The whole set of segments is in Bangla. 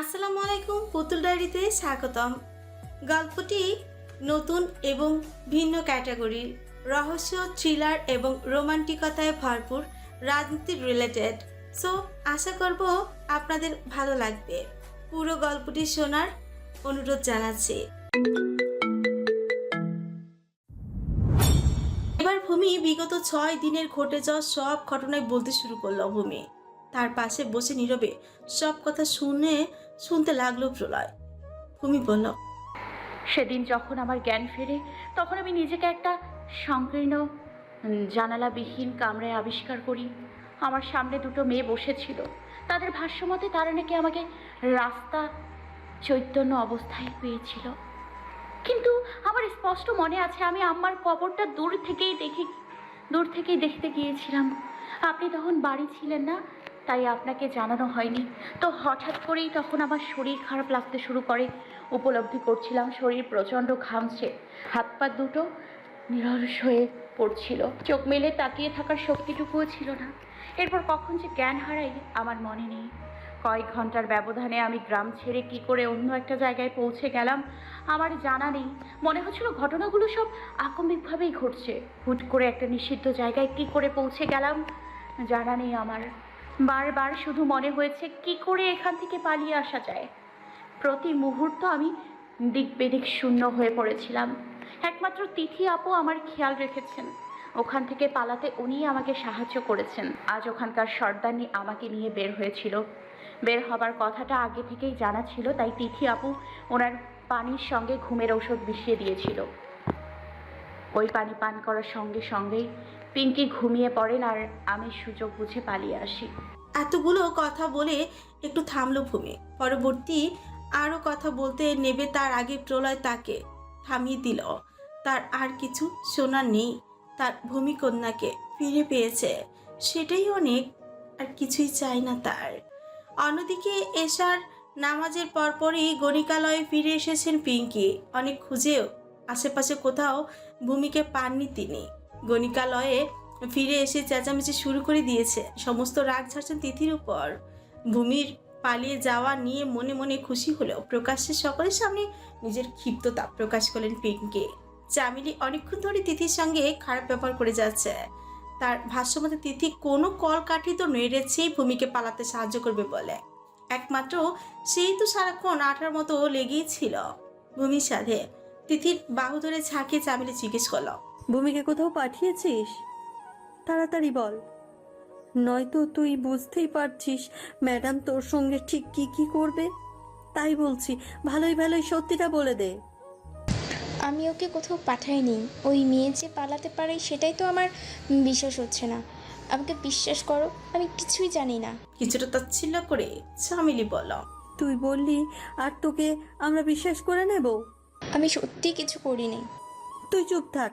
আসসালামু আলাইকুম পুতুল ডায়েরিতে স্বাগতম। গল্পটি নতুন এবং ভিন্ন ক্যাটাগরির, রহস্য, থ্রিলার এবং রোমান্টিকতায় ভরপুর রাজনীতি রিলেটেড সো আশা করব আপনাদের ভালো লাগবে। পুরো গল্পটি শোনার অনুরোধ জানাচ্ছি। এবার ভূমি বিগত ছয় দিনের ঘটে যাওয়া সব ঘটনায় বলতে শুরু করল ভূমি। তার পাশে বসে নীরবে সব কথা শুনে, শুনতে লাগল প্রলয়। ভূমি বলল, সেদিন যখন আমার জ্ঞান ফেরে, তখন আমি নিজেকে একটা সংকীর্ণ জানালাবিহীন কামরায় আবিষ্কার করি। আমার সামনে দুটো মেয়ে বসেছিল। তাদের ভাষ্যমতে তারা নাকি আমাকে রাস্তা চৈতন্য অবস্থায় পেয়েছিল। কিন্তু আমার স্পষ্ট মনে আছে, আমি আমার কবরটা দূর থেকেই দেখে, দূর থেকেই দেখতে গিয়েছিলাম। আপনি তখন বাড়ি ছিলেন না? তাই আপনাকে জানানো হয়নি। তো হঠাৎ করেই তখন আমার শরীর খারাপ লাগতে শুরু করে। উপলব্ধি করছিলাম শরীর প্রচণ্ড ঘামছে। হাত পা দুটো নিরলস হয়ে পড়ছিল। চোখ মেলে তাকিয়ে থাকার শক্তিটুকুও ছিল না। এরপর কখন যে জ্ঞান হারাই আমার মনে নেই। কয়েক ঘণ্টার ব্যবধানে আমি গ্রাম ছেড়ে কি করে অন্য একটা জায়গায় পৌঁছে গেলাম, আমার জানা নেই। মনে হচ্ছিল ঘটনাগুলো সব আকস্মিকভাবেই ঘটছে। হুট করে একটা নিষিদ্ধ জায়গায় কি করে পৌঁছে গেলাম, জানা নেই আমার। বারবার শুধু মনে হয়েছে কি করে এখান থেকে পালিয়ে আসা যায়। প্রতি মুহূর্ত আমি দিক বেদিক শূন্য হয়ে পড়েছিলাম। একমাত্র তিথি আপু আমার খেয়াল রেখেছেন। ওখান থেকে পালাতে উনিই আমাকে সাহায্য করেছেন। আজ ওখানকার সর্দারনি আমাকে নিয়ে বের হয়েছিল। বের হবার কথাটা আগে থেকেই জানা ছিল, তাই তিথি আপু ওনার পানির সঙ্গে ঘুমের ঔষধ মিশিয়ে দিয়েছিল। ওই পানি পান করার সঙ্গে সঙ্গেই পিঙ্কি ঘুমিয়ে পড়েন আর আমি সুযোগ বুঝে পালিয়ে আসি। এতগুলো কথা বলে একটু থামলো ভূমি পরবর্তী আরও কথা বলতে নেবে তার আগে প্রলয় তাকে থামিয়ে দিল। তার আর কিছু শোনার নেই। তার ভূমিকন্যাকে ফিরে পেয়েছে। সেটাই অনেক, আর কিছুই চাই না তার। অন্যদিকে এশার নামাজের পরপরই গণিকালয়ে ফিরে এসেছেন পিঙ্কি। অনেক খুঁজেও আশেপাশে কোথাও ভূমিকে পাননি তিনি। গণিকালয়ে ফিরে এসে চেঁচামেচি শুরু করে দিয়েছে। সমস্ত রাগ ঝাড়ছেন তিথির উপর। ভূমির পালিয়ে যাওয়া নিয়ে মনে মনে খুশি হলেও প্রকাশ্যে সকলের সামনে নিজের ক্ষিপ্ততা প্রকাশ করলেন পিঙ্কি। চামিলি অনেকক্ষণ ধরে তিথির সঙ্গে খারাপ ব্যবহার করে যাচ্ছে। তার ভাষ্যমতে তিথি কোনো কল তো নেড়েছেই ভূমিকে পালাতে সাহায্য করবে বলে। একমাত্র সেই তো সারাক্ষণ আঠার মতো লেগেই ছিল। ভূমির সাথে তিথির বাহু ধরে ঝাঁকিয়ে চামিলি জিজ্ঞেস করল ভূমিকে কোথাও পাঠিয়েছিস? তাড়াতাড়ি বল। নয়তো তুই বুঝতেই পারছিস ম্যাডাম তোর সঙ্গে ঠিক কি কি করবে? তাই বলছি ভালোই ভালোই সত্যিটা বলে দে। আমি ওকে কোথাও পাঠাইনি। ওই মেয়ে যে পালাতে পারে সেটাই তো আমার বিশ্বাস হচ্ছে না। আমাকে বিশ্বাস করো আমি কিছুই জানি না। কিছুটা তাচ্ছিল্য করে চামিলি বলো। তুই বললি আর তোকে আমরা বিশ্বাস করে নেব? আমি সত্যি কিছু করিনি। তুই চুপ থাক।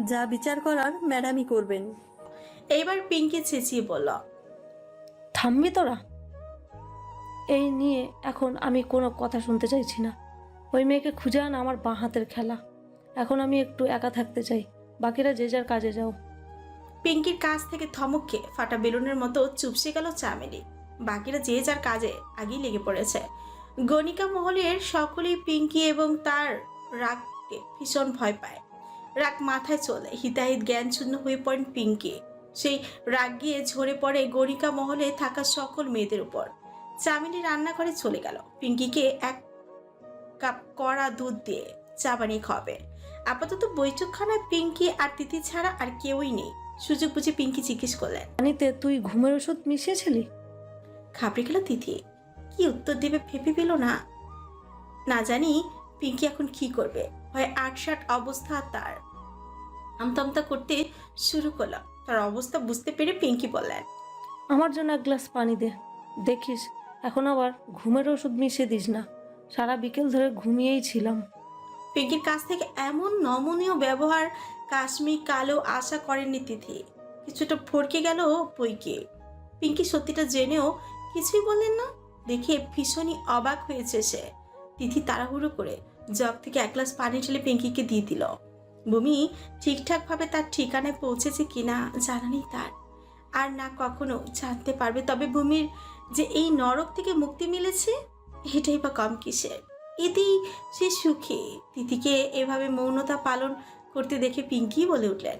যা বিচার করার ম্যাডামই করবেন। এইবার পিঙ্কি চেঁচিয়ে বলল থামবি তোরা? এই নিয়ে এখন আমি কোনো কথা শুনতে চাইছি না। ওই মেয়েকে খুঁজে আন আমার বাঁ হাতের খেলা। এখন আমি একটু একা থাকতে চাই। বাকিরা যে যার কাজে যাও। পিঙ্কির কাছ থেকে থমককে ফাটা বেলুনের মতো চুপসে গেল চামেলি। বাকিরা যে যার কাজে আগেই লেগে পড়েছে। গণিকা মহলের সকলেই পিঙ্কি এবং তার রাগকে ভীষণ ভয় পায়। রাগ মাথায় চলে। হিতাহিত জ্ঞান শূন্য হয়ে পড়েন পিঙ্কি। সেই রাগ গিয়ে ঝরে পড়ে গরিকা মহলে থাকা সকল মেয়েদের উপর। চামিলি রান্নাঘরে চলে গেল। পিঙ্কিকে এক কাপ কড়া দুধ দিয়ে চা বানিয়ে খাবে আপাতত বৈঠকখানায় পিঙ্কি আর তিথি ছাড়া আর কেউই নেই। সুযোগ বুঝে পিঙ্কি জিজ্ঞেস করলেন পানিতে তুই ঘুমের ওষুধ মিশিয়েছিলি? ঘাবড়ে গেল তিথি। কি উত্তর দেবে ভেবে পেল না। না জানি পিঙ্কি এখন কি করবে। হয় আটসাট অবস্থা তার। আমতামতা করতে শুরু করলাম তার অবস্থা বুঝতে পেরে পিঙ্কি বললেন আমার জন্য এক গ্লাস পানি দে। দেখিস এখন আবার ঘুমের ওষুধ মিশিয়ে দিস না। সারা বিকেল ধরে ঘুমিয়েই ছিলাম। পিঙ্কির কাছ থেকে এমন নমনীয় ব্যবহার কাশ্মীর কালো আশা করেননি তিথি। কিছুটা ফরকে গেল বইকে পিঙ্কি সত্যিটা জেনেও কিছুই বললেন না। দেখে ভীষণই অবাক হয়েছে সে। তিথি তাড়াহুড়ো করে জগ থেকে এক গ্লাস পানি ঢেলে পিঙ্কিকে দিয়ে দিল। ভূমি ঠিকঠাকভাবে তার ঠিকানায় পৌঁছেছে কিনা জানা নেই তার। আর না কখনো জানতে পারবে তবে ভূমির যে এই নরক থেকে মুক্তি মিলেছে এটাই বা কম কিসের। এতেই সে সুখী তিথিকে এভাবে মৌনতা পালন করতে দেখে পিঙ্কি বলে উঠলেন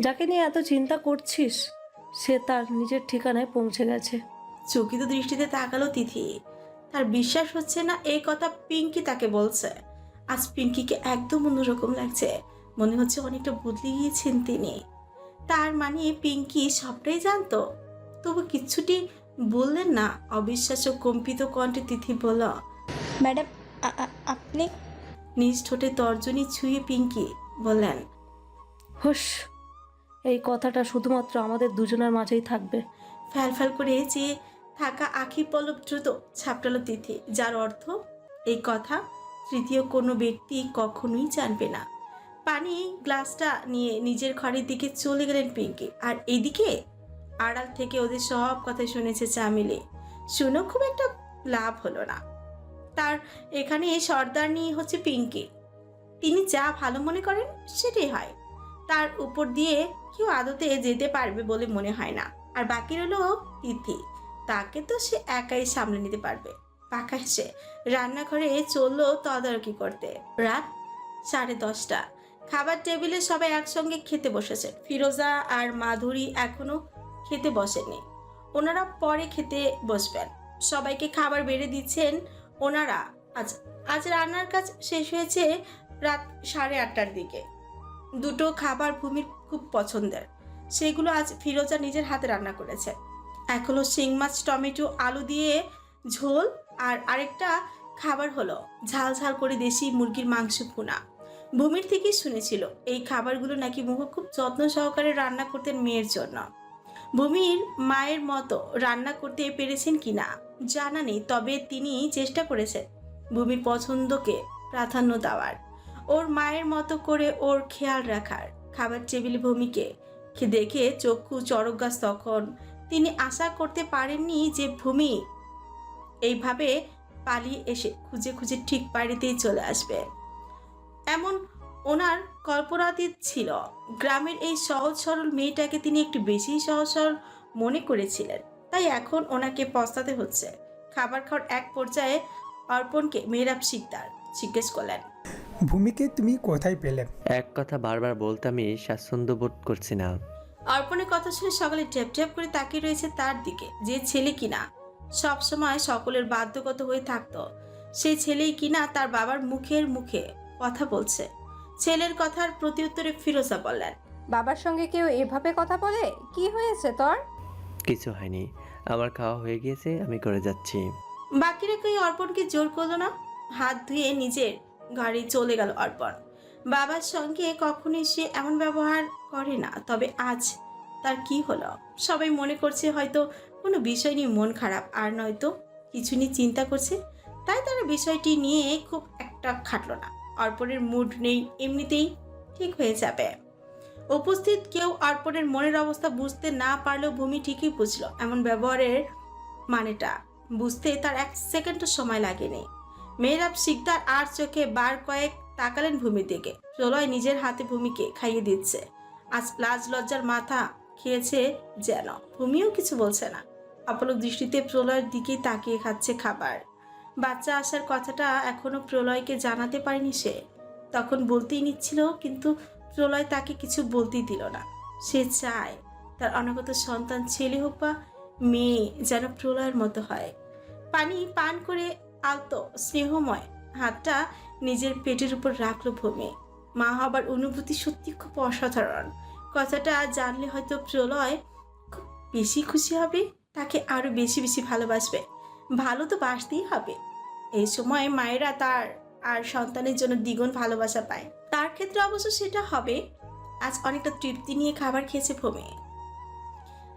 যাকে নিয়ে এত চিন্তা করছিস সে তার নিজের ঠিকানায় পৌঁছে গেছে। চকিত দৃষ্টিতে তাকালো তিথি। তার বিশ্বাস হচ্ছে না এই কথা পিঙ্কি তাকে বলছে। আজ পিঙ্কিকে একদম অন্যরকম লাগছে। মনে হচ্ছে অনেকটা বদলে গিয়েছেন তিনি। তার মানে পিঙ্কি সবটাই জানতো? তবু কিচ্ছুটি বললেন না অবিশ্বাস্য কম্পিত কণ্ঠে তিথি বলল ম্যাডাম আপনি? নিজ ঠোঁটে তর্জনী ছুঁয়ে পিঙ্কি বললেন হুস এই কথাটা শুধুমাত্র আমাদের দুজনের মাঝেই থাকবে। ফ্যাল ফ্যাল করে যে থাকা আখি পলক দ্রুত ছাপটালো তিথি যার অর্থ এই কথা তৃতীয় কোনো ব্যক্তি কখনোই জানবে না। পানি গ্লাসটা নিয়ে নিজের ঘরের দিকে চলে গেলেন পিঙ্কি। আর এইদিকে? আড়াল থেকে ওদের সব কথা শুনেছে চামিলে। শুনেও খুব একটা লাভ হলো না। তার এখানে সর্দার নিয়ে হচ্ছে পিঙ্কি। তিনি যা ভালো মনে করেন, সেটাই হয়। তার উপর দিয়ে কেউ আদতে যেতে পারবে বলে মনে হয় না। আর বাকি রইল তিথি। তাকে তো সে একাই সামলে নিতে পারবে। সে রান্নাঘরে চলল তদারকি করতে। রাত সাড়ে দশটা। খাবার টেবিলে সবাই একসঙ্গে খেতে বসেছে। ফিরোজা আর মাধুরী এখনও খেতে বসেনি। ওনারা পরে খেতে বসবেন। সবাইকে খাবার বেড়ে দিচ্ছেন ওনারা। আজ আজ রান্নার কাজ শেষ হয়েছে রাত সাড়ে আটটার দিকে। দুটো খাবার ভূমির খুব পছন্দের। সেগুলো আজ ফিরোজা নিজের হাতে রান্না করেছে। হলো শিং মাছ, টমেটো, আলু দিয়ে ঝোল আর আরেকটা খাবার হলো ঝাল ঝাল করে দেশি মুরগির মাংস ভুনা। ভূমির থেকেই শুনেছিল, এই খাবারগুলো নাকি মুখ খুব যত্ন সহকারে রান্না করতেন মেয়ের জন্য। ভূমির মায়ের মতো রান্না করতে পেরেছেন কিনা জানা নেই, তবে তিনি চেষ্টা করেছেন ভূমির পছন্দকে প্রাধান্য দেওয়ার। ওর মায়ের মতো করে ওর খেয়াল রাখার। খাবার টেবিলে ভূমিকে দেখে চক্ষু চড়ক গাছ তখন। তিনি আশা করতে পারেননি যে ভূমি এইভাবে পালিয়ে এসে খুঁজে খুঁজে ঠিক বাড়িতেই চলে আসবে। এমন ওনার কল্পনাতীত ছিল গ্রামের এই সহজ সরল মেয়েটাকে তিনি একটু বেশি সহজ সরল মনে করেছিলেন। তাই এখন ওনাকে পস্তাতে হচ্ছে। খাবার খাওয়ার এক পর্যায়ে অর্পণকে মেহরাব শিকদার জিজ্ঞেস করলেন ভূমিকে তুমি কোথায় পেলে? এক কথা বারবার বলতে আমি স্বাচ্ছন্দ্য বোধ করছি না। অর্পণের কথা শুনে সকালে ট্যাপ ট্যাপ করে তাকিয়ে রয়েছে তার দিকে যে ছেলে কিনা। সব সময় সকলের বাধ্যগত হয়ে থাকতো। সেই ছেলেই কিনা তার বাবার মুখের মুখে কথা বলছে। ছেলের কথার প্রত্যুত্তরে ফিরোজা বললেন বাবার সঙ্গে কেউ এভাবে কথা বলে? কি হয়েছে তোর? কিছু হয়নি। আমার খাওয়া হয়ে গিয়েছে আমি করে যাচ্ছি। বাকিরা কেউ অর্পণকে জোর করল না? হাত ধুয়ে নিজের গাড়ি চলে গেল অর্পণ। বাবার সঙ্গে কখনোই সে এমন ব্যবহার করে না তবে আজ তার কি হলো? সবাই মনে করছে হয়তো কোনো বিষয় নিয়ে মন খারাপ, আর নয়তো কিছু নিয়ে চিন্তা করছে। তাই তারা বিষয়টি নিয়ে খুব একটা খাটলো না। অর্পণের মুড নেই, এমনিতেই ঠিক হয়ে যাবে। উপস্থিত কেউ অর্পণের মনের অবস্থা বুঝতে না পারলেও ভূমি ঠিকই বুঝলো। এমন ব্যবহারের মানেটা। বুঝতে তার এক সেকেন্ডও সময় লাগেনি। মেহরাব শিকদার আর চোখে বার কয়েক তাকালেন ভূমির দিকে। প্রলয় নিজের হাতে ভূমিকে খাইয়ে দিচ্ছে। আজ লাজ লজ্জার মাথা খেয়েছে যেন। ভূমিও কিছু বলছে না। অপলক দৃষ্টিতে প্রলয়ের দিকেই তাকিয়ে খাচ্ছে খাবার। বাচ্চা আসার কথাটা এখনও প্রলয়কে জানাতে পারেনি সে। তখন বলতেই নিচ্ছিল, কিন্তু প্রলয় তাকে কিছু বলতেই দিল না। সে চায় তার অনাগত সন্তান ছেলে হোক বা মেয়ে যেন প্রলয়ের মতো হয়। পানি পান করে আলতো, স্নেহময়, হাতটা নিজের পেটের উপর রাখল ভূমি। মা হবার অনুভূতি সত্যি খুব অসাধারণ। কথাটা জানলে হয়তো প্রলয় খুব বেশি খুশি হবে, তাকে আরও বেশি বেশি ভালোবাসবে। ভালো তো বাসতেই হবে। এই সময় মায়েরা তার আর সন্তানের জন্য দ্বিগুণ ভালোবাসা পায়। তার ক্ষেত্রে অবশ্য সেটা হবে। আজ অনেকটা তৃপ্তি নিয়ে খাবার খেয়েছে ভূমি।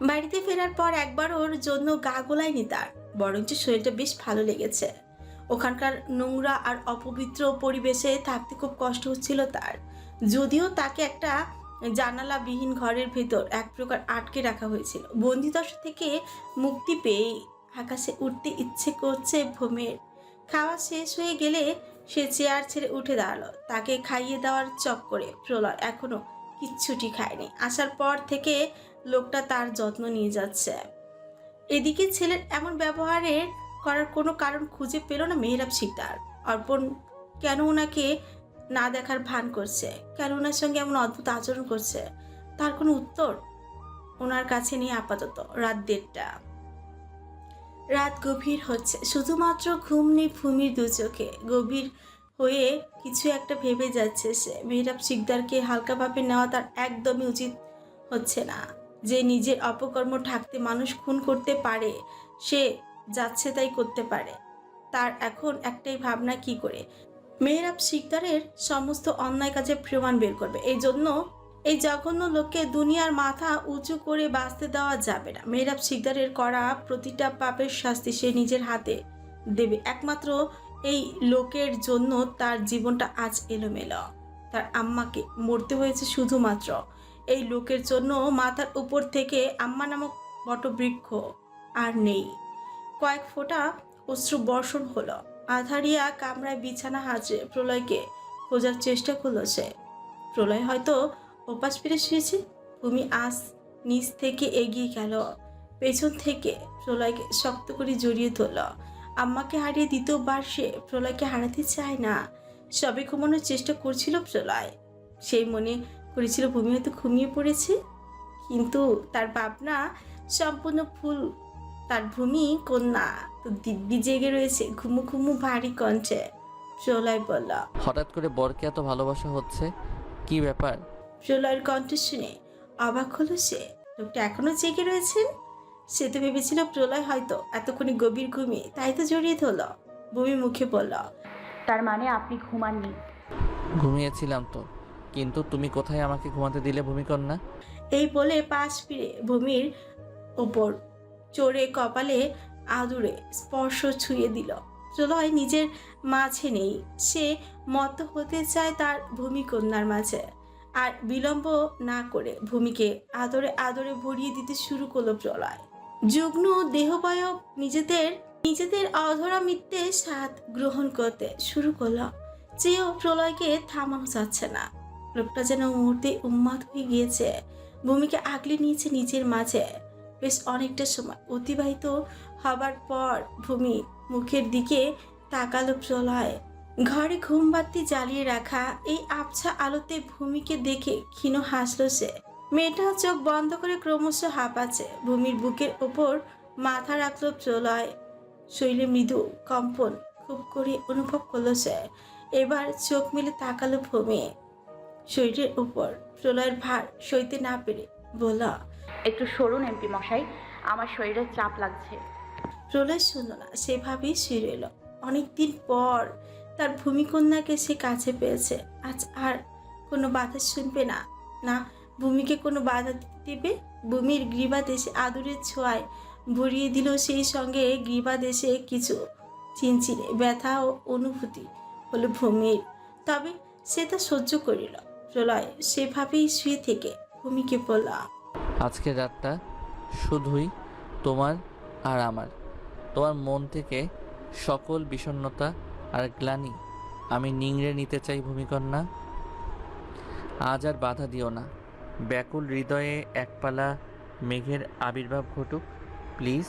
বাড়িতে ফেরার পর একবার ওর জন্য গা গোলায়নি তার, বরঞ্চ শরীরটা বেশ ভালো লেগেছে। ওখানকার নোংরা আর অপবিত্র পরিবেশে থাকতে খুব কষ্ট হচ্ছিল তার। যদিও তাকে একটা জানালাবিহীন ঘরের ভেতর এক প্রকার আটকে রাখা হয়েছিল। বন্দিদশা থেকে মুক্তি পেয়ে আকাশে উঠতে ইচ্ছে করছে ভূমের। খাওয়া শেষ হয়ে গেলে সে চেয়ার ছেড়ে উঠে দাঁড়াল। তাকে খাইয়ে দেওয়ার চক্করে প্রলয় এখনও কিচ্ছুটি খায়নি। আসার পর থেকে লোকটা তার যত্ন নিয়ে যাচ্ছে। এদিকে ছেলের এমন ব্যবহারের করার কোনো কারণ খুঁজে পেল না মেহরাব শিকদার। অর্পণ, কেন ওনাকে না দেখার ভান করছে। কেন ওনার সঙ্গে এমন অদ্ভুত আচরণ করছে। তার কোনো উত্তর? ওনার কাছে নিয়ে আপাতত। রাত দেড়টা। রাত গভীর হচ্ছে। শুধুমাত্র ঘুম নেই ভূমির দু চোখে। গভীর হয়ে কিছু একটা ভেবে যাচ্ছে সে। মেহরাব শিকদারকে হালকাভাবে নেওয়া তার একদমই উচিত হচ্ছে না। যে নিজের অপকর্ম ঢাকতে মানুষ খুন করতে পারে, সে যাচ্ছে তাই করতে পারে। তার এখন একটাই ভাবনা, কি করে? মেহরাব শিকদারের সমস্ত অন্যায় কাজে প্রমাণ বের করবে। এই জন্য এই জঘন্য লোককে দুনিয়ার মাথা উঁচু করে বাঁচতে দেওয়া যাবে না। মেহরাব শিকদারের করা প্রতিটা পাপের শাস্তি সে নিজের হাতে দেবে। একমাত্র এই লোকের জন্য তার জীবনটা আজ এলোমেলো। তার আম্মাকে মরতে হয়েছে শুধুমাত্র। এই লোকের জন্য মাথার উপর থেকে আম্মা নামক বটবৃক্ষ আর নেই। কয়েক ফোঁটা অশ্রু বর্ষণ হলো। আধারিয়া কামরায় বিছানা হাজরে প্রলয়কে খোঁজার চেষ্টা করল সে। প্রলয় হয়তো ওপাশ ফিরে শুয়েছে ভূমি আস নিচ থেকে এগিয়ে গেল। পেছন থেকে প্রলয়কে শক্ত করে জড়িয়ে ধরল। আম্মাকে হারিয়ে দ্বিতীয়বার সে প্রলয়কে হারাতে চায় না। সবে ঘুমানোর চেষ্টা করছিল প্রলয়। সেই মনে করেছিল ভূমি হয়তো ঘুমিয়ে পড়েছে। কিন্তু তার ভাবনা সম্পূর্ণ ফুল তার ভূমি কন্যা। তো দিব্যি জেগে রয়েছে ঘুমু ঘুমু ভারী কণ্ঠে। প্রলয় বলল হঠাৎ করে বরকে এত ভালোবাসা হচ্ছে? কি ব্যাপার? প্রলয়ের কণ্ঠ শুনে অবাক হলো সে। লোকটা এখনও জেগে রয়েছেন? সে তো ভেবেছিল প্রলয় হয়তো এতক্ষণে গভীর ঘুমিয়ে তাই তো জড়িয়ে ধরল। ভূমি মুখে বলল তার মানে আপনি ঘুমাননি। ঘুমিয়েছিলাম তো কিন্তু তুমি কোথায় আমাকে ঘুমাতে দিলে ভূমিকন্যা এই বলে পাশ ফিরে ভূমির ওপর চড়ে কপালে আদুরে স্পর্শ ছুঁয়ে দিল। প্রলয় নিজের মাঝে নেই। সে মত হতে চায় তার ভূমিকন্যার মাঝে। আর বিলম্ব না করে ভূমিকে আদরে আদরে ভরিয়ে দিতে শুরু করল প্রলয়। যুগ্ন দেহবয়ব নিজেদের নিজেদের অধরা মিথ্যে স্বাদ গ্রহণ করতে শুরু করল। চেয়েও প্রলয়কে থামানো যাচ্ছে না। লোকটা যেন মুহূর্তে উন্মাদ হয়ে গিয়েছে। ভূমিকে আগলে নিয়েছে নিজের মাঝে। বেশ অনেকটা সময়। অতিবাহিত হবার পর ভূমি মুখের দিকে তাকালো প্রলয়। ঘরে ঘুমবাতি জ্বালিয়ে রাখা এই আবছা আলোতে ভূমিকে দেখে ক্ষীণ হাসলো সে। মেয়েটা চোখ বন্ধ করে ক্রমশ হাঁপাচ্ছে। ভূমির বুকের ওপর মাথা রাখল প্রলয়। শৈলে মৃদু কম্পন খুব করে অনুভব করল সে। এবার চোখ মেলে তাকালো ভূমি। শরীরের উপর প্রলয়ের ভার সইতে না পেরে বলা একটু সরুন এমপি মশাই, আমার শরীরে চাপ লাগছে। প্রলয় শুনল না, সেভাবেই শুয়ে রইল অনেকদিন পর তার ভূমিকন্যাকে সে কাছে পেয়েছে। আজ আর কোনো বাধা শুনবে না। না, ভূমিকে কোনো বাধা দেবে? ভূমির গ্রীবা দেশে আদরের ছোঁয়ায় ভরিয়ে দিল সেই সঙ্গে গ্রীবা দেশে কিছু চিনচিনে ব্যথা ও অনুভূতি হলো ভূমির। তবে সে তা সহ্য করিল। প্রলয়, সেভাবেই শুয়ে থেকে ভূমিকে বলল আজকের রাতটা শুধুই তোমার আর আমার। তোমার মন থেকে সকল বিষণ্নতা আর গ্লানি আমি নিংড়ে নিতে চাই ভূমিকন্যা। আজ আর বাধা দিও না। ব্যাকুল হৃদয়ে একপালা মেঘের আবির্ভাব ঘটুক, প্লিজ।